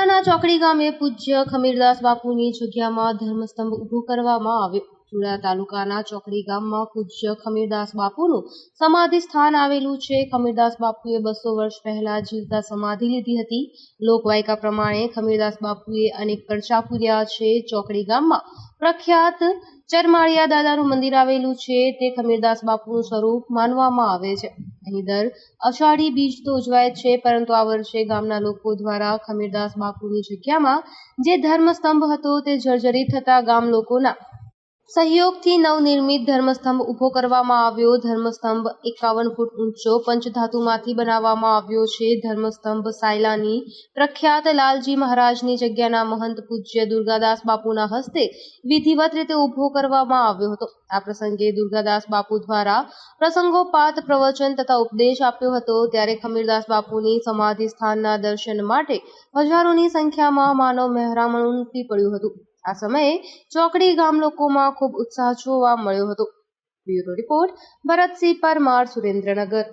ચોકડી ગામે પૂજ્ય ખમીરદાસ બાપુની જગ્યામાં ધર્મસ્તંભ ઊભો કરવામાં આવ્યો. ચુડા તાલુકાના ચોકડી ગામમાં પૂજ્ય ખમીરદાસ બાપુનું સમાધિ સ્થાન આવેલું છે. ખમીરદાસ બાપુએ બસો વર્ષ પહેલા જીવતા સમાધિ લીધી હતી. લોકવાયકા પ્રમાણે ખમીરદાસ બાપુએ અનેક પરચા પૂર્યા છે. ચોકડી ગામમાં પ્રખ્યાત ચરમાળિયા દાદાનું મંદિર આવેલું છે. તે ખમીરદાસ બાપુનું સ્વરૂપ માનવામાં આવે છે. અહીં દર અષાઢી બીજ તો ઉજવાય છે, પરંતુ આ વર્ષે ગામના લોકો દ્વારા ખમીરદાસ બાપુની જગ્યામાં જે ધર્મસ્તંભ હતો તે જર્જરિત થતા ગામ લોકોના સહયોગથી નવનિર્મિત ધર્મસ્તંભ ઊભો કરવામાં આવ્યો. ધર્મસ્તંભ એકાવન ફૂટ ઊંચો પંચધાતુમાંથી બનાવવામાં આવ્યો છે. ધર્મસ્તંભ સાયલાની પ્રખ્યાત લાલજી મહારાજની જગ્યાના મહંત પૂજ્ય દુર્ગાદાસ બાપુના હસ્તે વિધિવત રીતે ઊભો કરવામાં આવ્યો હતો. આ પ્રસંગે દુર્ગાદાસ બાપુ દ્વારા પ્રસંગોપાત પ્રવચન તથા ઉપદેશ આપ્યો હતો. ત્યારે ખમીરદાસ બાપુની સમાધિ સ્થાનના દર્શન માટે હજારોની સંખ્યામાં માનવ મહેરામણ ઉમટી પડ્યું હતું. આ સમયે ચોકડી ગામ લોકોમાં ખૂબ ઉત્સાહ જોવા મળ્યો હતો. Bureau report, Bharatsinh Parmar, Surendranagar.